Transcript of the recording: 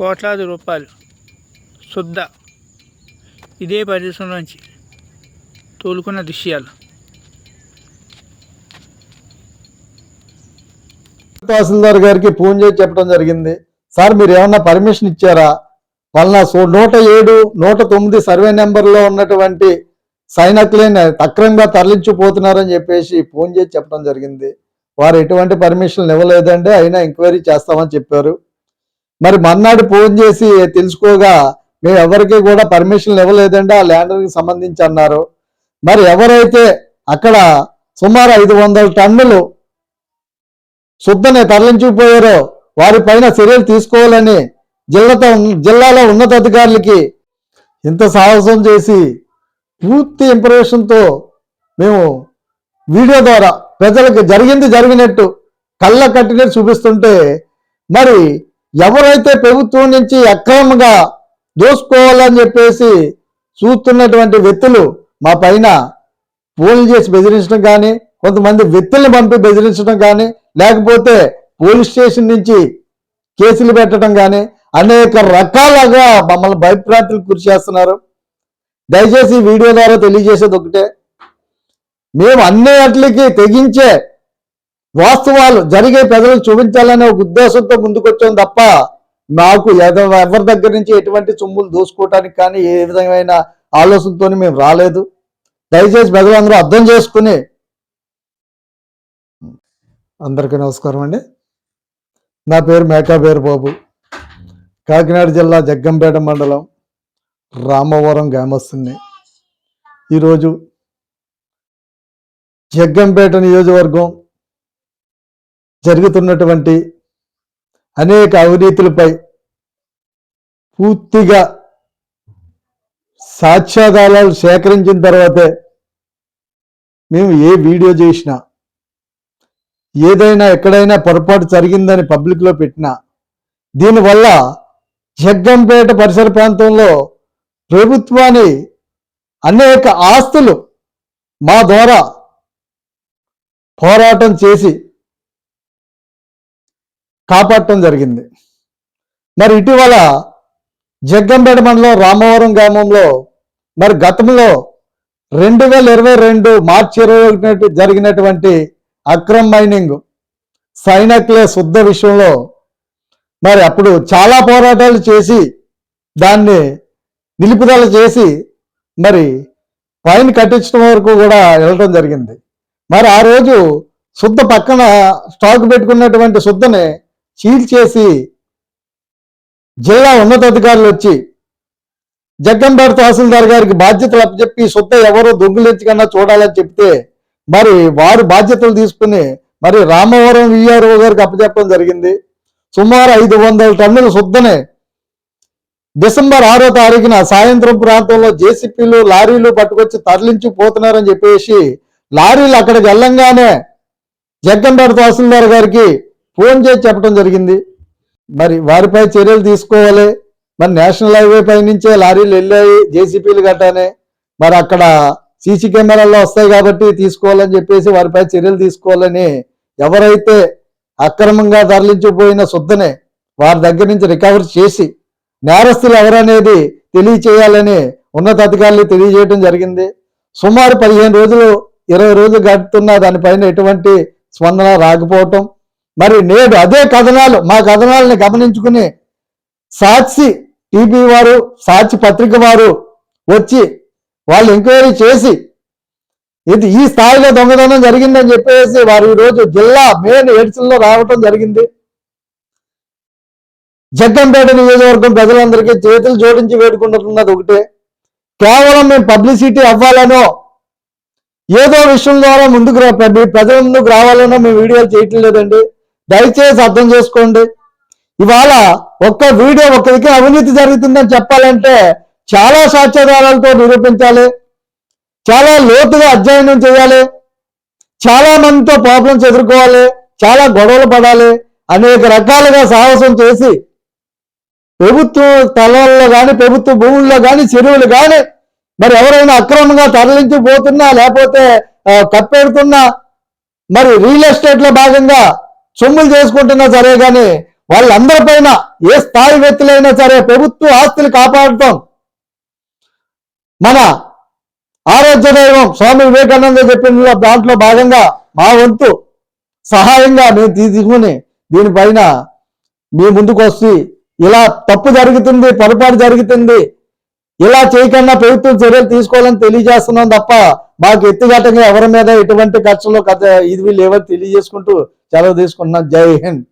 కోట్లాది రూపాయలు. శుద్ధ. ఇదే పరిశ్రమ నుంచి తోలుకున్న దృశ్యాలు. తహసీల్దార్ గారికి ఫోన్ చేసి చెప్పడం జరిగింది. సార్ మీరు ఏమన్నా పర్మిషన్ ఇచ్చారా? వాళ్ళ నూట ఏడు నూట తొమ్మిది సర్వే నెంబర్లో ఉన్నటువంటి సైనికులని అక్రమంగా తరలించిపోతున్నారని చెప్పేసి ఫోన్ చేసి చెప్పడం జరిగింది. వారు ఎటువంటి పర్మిషన్లు ఇవ్వలేదంటే అయినా ఎంక్వైరీ చేస్తామని చెప్పారు. మరి మన్నాడు ఫోన్ చేసి తెలుసుకోగా మేము ఎవరికి కూడా పర్మిషన్లు ఇవ్వలేదంటే ఆ ల్యాండర్కి సంబంధించి అన్నారు. మరి ఎవరైతే అక్కడ సుమారు ఐదు వందల టన్నులు శుద్ధని తరలించిపోయారో వారి పైన చర్యలు తీసుకోవాలని జిల్లాతో జిల్లాలో ఉన్నతాధికారులకి ఇంత సాహసం చేసి పూర్తి ఇంప్రెషన్తో మేము వీడియో ద్వారా ప్రజలకు జరిగింది జరిగినట్టు కళ్ళ కట్టినట్టు చూపిస్తుంటే మరి ఎవరైతే ప్రభుత్వం నుంచి అక్రమంగా దోసుకోవాలని చెప్పేసి చూస్తున్నటువంటి వ్యక్తులు మా పైన ఫోన్లు చేసి బెదిరించడం కానీ కొంతమంది వ్యక్తుల్ని పంపి బెదిరించడం కానీ లేకపోతే పోలీస్ స్టేషన్ నుంచి కేసులు పెట్టడం కానీ అనేక రకాలుగా మమ్మల్ని భయప్రాంతులకు గురి చేస్తున్నారు. దయచేసి వీడియో ద్వారా తెలియజేసేది ఒకటే. మేము అన్ని వాటికి తెగించే వాస్తవాలు జరిగే ప్రజలకు చూపించాలనే ఒక ఉద్దేశంతో ముందుకొచ్చాం తప్ప మాకు ఎవరి దగ్గర నుంచి ఎటువంటి సొమ్ములు దోసుకోవటానికి కానీ ఏ విధమైన ఆలోచనతో మేము రాలేదు. దయచేసి ప్రజలందరూ అర్థం చేసుకుని అందరికీ నమస్కారం అండి. నా పేరు మేకాబేరు బాబు కాకినాడ జిల్లా జగ్గంపేట మండలం రామవరం గ్రామస్తుని. ఈరోజు జగ్గంపేట నియోజకవర్గం జరుగుతున్నటువంటి అనేక అవినీతులపై పూర్తిగా సాక్ష్యాధారాలు సేకరించిన తర్వాతే మేము ఏ వీడియో చేసినా ఏదైనా ఎక్కడైనా పొరపాటు జరిగిందని పబ్లిక్లో పెట్టినా దీనివల్ల జగ్గంపేట పరిసర ప్రాంతంలో ప్రభుత్వాన్ని అనేక ఆస్తులు మా ద్వారా పోరాటం చేసి కాపాడటం జరిగింది. మరి ఇటీవల జగ్గంపేట మండలం రామవరం గ్రామంలో మరి గతంలో రెండు వేల ఇరవై రెండు మార్చి ఇరవై ఒకటి జరిగినటువంటి అక్రమ్ మైనింగ్ సైనక్లే శుద్ధ విషయంలో మరి అప్పుడు చాలా పోరాటాలు చేసి దాన్ని నిలుపుదల చేసి మరి ఫైన్ కట్టించడం వరకు కూడా వెళ్ళడం జరిగింది. మరి ఆ రోజు శుద్ధ పక్కన స్టాక్ పెట్టుకున్నటువంటి శుద్ధని సీల్ చేసి జిల్లా ఉన్నతాధికారులు వచ్చి జగ్గంపేట తహసీల్దార్ గారికి బాధ్యతలు అప్పచెప్పి సొత్త ఎవరో దొంగిలించకన్నా చూడాలని చెప్తే మరి వారు బాధ్యతలు తీసుకుని మరి రామవరం విఆర్ఓ గారికి అప్పచెప్పడం జరిగింది. సుమారు ఐదు వందల టన్నుల శుద్ధనే డిసెంబర్ ఆరో తారీఖున సాయంత్రం ప్రాంతంలో జేసీపీలు లారీలు పట్టుకొచ్చి తరలించి పోతున్నారని చెప్పేసి లారీలు అక్కడికి వెళ్ళంగానే జగ్గంపేట తహసీల్దార్ గారికి ఫోన్ చేసి చెప్పడం జరిగింది. మరి వారిపై చర్యలు తీసుకోవాలి. మరి నేషనల్ హైవే పై నుంచే లారీలు వెళ్ళాయి జేసీపీలు గట్టానే మరి అక్కడ సీసీ కెమెరాల్లో వస్తాయి కాబట్టి తీసుకోవాలని చెప్పేసి వారిపై చర్యలు తీసుకోవాలని ఎవరైతే అక్రమంగా తరలించిపోయిన శుద్ధనే వారి దగ్గర నుంచి రికవర్ చేసి నేరస్తులు ఎవరనేది తెలియచేయాలని ఉన్నతాధికారులు తెలియజేయడం జరిగింది. సుమారు పదిహేను రోజులు ఇరవై రోజులు గడుపుతున్న దానిపైన ఎటువంటి స్పందన రాకపోవటం మరి నేడు అదే కథనాలు మా కథనాలని గమనించుకుని సాక్షి టీపీ వారు సాక్షి పత్రిక వారు వచ్చి వాళ్ళు ఎంక్వైరీ చేసి ఇది ఈ స్థాయిలో దొంగతనం జరిగిందని చెప్పేసి వారు ఈరోజు జిల్లా మెయిన్ ఎడిషన్లో రావటం జరిగింది. జగ్గంపేట నియోజకవర్గం ప్రజలందరికీ చేతులు జోడించి వేడుకుంటున్నది ఒకటే. కేవలం మేము పబ్లిసిటీ అవ్వాలనో ఏదో విషయం ద్వారా ముందుకు రా ప్రజల ముందుకు రావాలనో మేము వీడియోలు చేయటం లేదండి. దయచేసి అర్థం చేసుకోండి. ఇవాళ ఒక్క వీడియో ఒక్క దగ్గర అవినీతి జరుగుతుందని చెప్పాలంటే చాలా సాక్ష్యాధారాలతో నిరూపించాలి. చాలా లోతుగా అధ్యయనం చేయాలి. చాలా మందితో ప్రాబ్లమ్స్ ఎదుర్కోవాలి. చాలా గొడవలు పడాలి. అనేక రకాలుగా సాహసం చేసి ప్రభుత్వ స్థలాల్లో కానీ ప్రభుత్వ భూముల్లో కానీ చెరువులు కానీ మరి ఎవరైనా అక్రమంగా తరలించి పోతున్నా లేకపోతే కప్పెడుతున్నా మరి రియల్ ఎస్టేట్లో భాగంగా సొమ్ములు చేసుకుంటున్నా సరే కానీ వాళ్ళందరిపైన ఏ స్థాయి వ్యక్తులైనా సరే ప్రభుత్వ ఆస్తులు కాపాడటం. మన ఆరోగ్య దైవం స్వామి వివేకానంద చెప్పిన దాంట్లో భాగంగా మా వంతు సహాయంగా మేము తీసుకుని దీనిపైన మీ ముందుకు వస్తే ఇలా తప్పు జరుగుతుంది పొరపాటు జరుగుతుంది ఇలా చేయకుండా ప్రభుత్వం చర్యలు తీసుకోవాలని తెలియజేస్తున్నాం తప్ప మాకు ఎత్తుగట్టంగా ఎవరి మీద ఎటువంటి ఖర్చులు కథ ఇది లేవని తెలియజేసుకుంటూ సెలవు తీసుకుంటున్నాం. జై హింద్.